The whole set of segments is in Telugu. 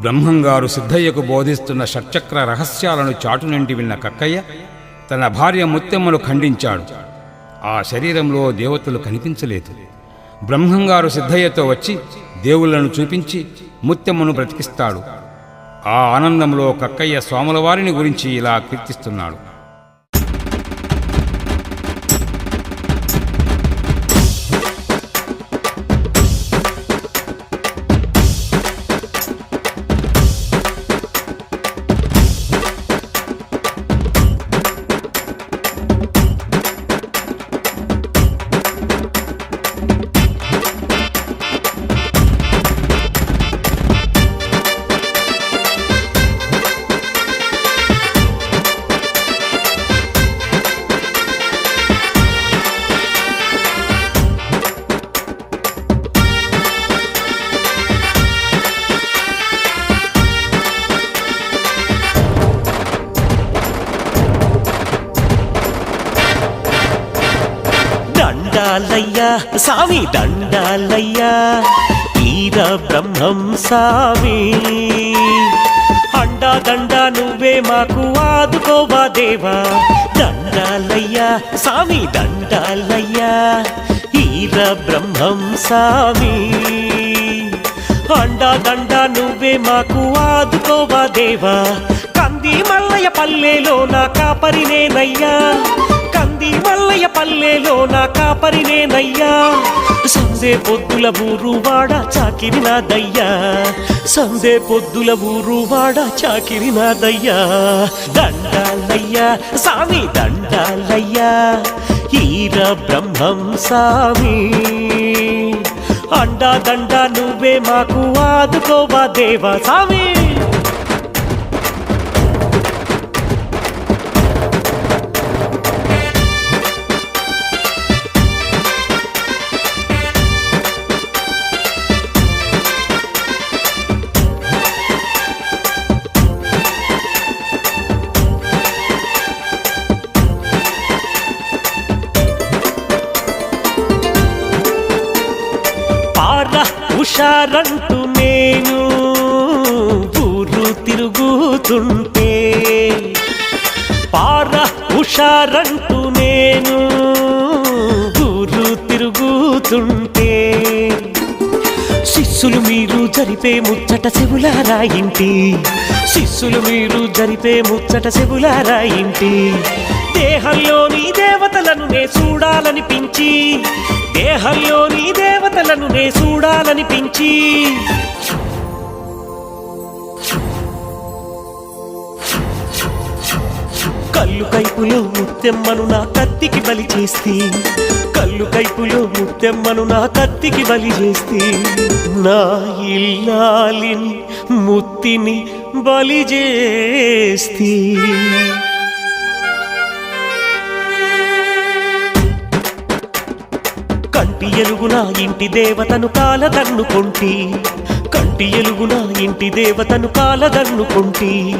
బ్రహ్మంగారు సిద్ధయ్యకు బోధిస్తున్న షట్చక్ర రహస్యాలను చాటు నుండి విన్న కక్కయ్య తన భార్య ముత్తెమ్మను ఖండించాడు. ఆ శరీరంలో దేవతలు కనిపించలేదు. బ్రహ్మంగారు సిద్ధయ్యతో వచ్చి దేవుళ్ళను చూపించి ముత్తెమ్మను బ్రతికిస్తాడు. ఆ ఆనందంలో కక్కయ్య స్వాముల వారిని గురించి ఇలా కీర్తిస్తున్నాడు. దండాలయ్యా స్వామి దండాలయ్యా ఈర బ్రహ్మం స్వామి అండా దండ నువ్వే మాకు ఆదుకోవా దేవా. దండాలయ్యా స్వామి దండాలయ్యా ఈర బ్రహ్మం స్వామి అండా దండ నువ్వే మాకు ఆదుకోవా దేవా. కంది మల్లయ్య పల్లెలో నా కాపరినేనయ్యా కంది మల్లయ్య పల్లెలో నా కాపరినేనయ్యా సందే పొద్దుల ఊరు వాడ చాకిరి నాదయ్యా. సందే పొద్దుల ఊరు వాడ చాకిరి నాదయ్యా. దండాలయ్యా సామి దండాలయ్యా. ఈర బ్రహ్మం సామి. అండా దండా నువ్వే మాకు ఆదుకోవా దేవా సామి. హుషారంటూ నేను ఊరు తిరుగుతుంటే. పార హుషారంటూ నేను ఊరు తిరుగుతుంటే. శిష్యులు మీరు జరిపే ముచ్చట చెవులారా ఇంటి? శిష్యులు మీరు జరిపే ముచ్చట చెవులారా ఇంటి? దేహంలోని దేవతలను నే చూడాలనిపించి దేహంలోని దేవత కనిపించి కళ్ళు కైపులో ముత్తెమ్మను నా కత్తికి బలి చేస్తే కళ్ళు కైపులో ముత్తెమ్మను నా కత్తికి బలి చేస్తే నా ఇల్లాలిని ముత్తిని బలి చేస్తే. కంటి ఎలుగున ఇంటి దేవతను కాలదన్నుకొంటి కంటి ఎలుగున ఇంటి దేవతను కాలదన్నుకొంటి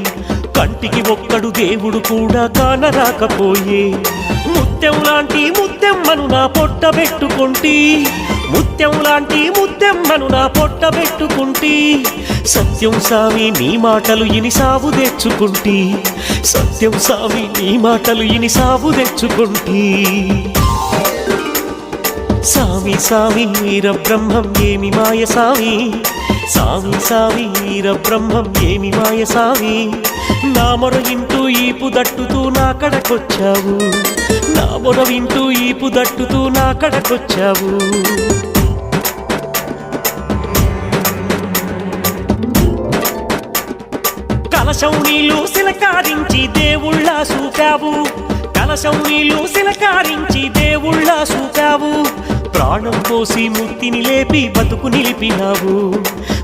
కంటికి ఒక్కడు దేవుడు కూడా కానరాకపోయే. ముత్యం లాంటి ముత్తెమ్మను నా పొట్ట పెట్టుకుంటి. ముత్యం లాంటి ముత్తెమ్మను నా పొట్ట పెట్టుకుంటి. సత్యం సామి నీ మాటలు ఇని సాగు తెచ్చుకుంటి. సత్యం సామి నీ మాటలు ఇని సాగు తెచ్చుకుంటి. సామి సామి వీర బ్రహ్మం ఏమి మాయ సామి సామి సామి వీర బ్రహ్మం ఏమి మాయ సామి నా మొర వింటూ ఈపు దట్టుతూ నా కడకొచ్చావు. నా మొర వింటూ ఈపు దట్టుతూ నా కడకొచ్చావు. కలశం నీళ్ళు సిలకారించి దేవుళ్ళ సూపావు కలశం నీళ్ళు సిలకారించి దేవుళ్ళ సూపావు ప్రాణం పోసి ముత్తిని లేపి బతుకు నిలిపినావు.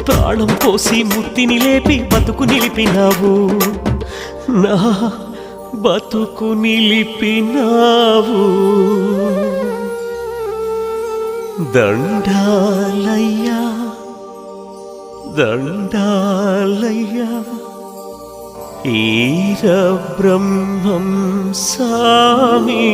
ప్రాణం పోసి ముత్తిని లేపి బతుకు నిలిపినావు. నా బతుకు నిలిపినావు. దండాలయ్యా దండాలయ్యా ఈర బ్రహ్మం సామీ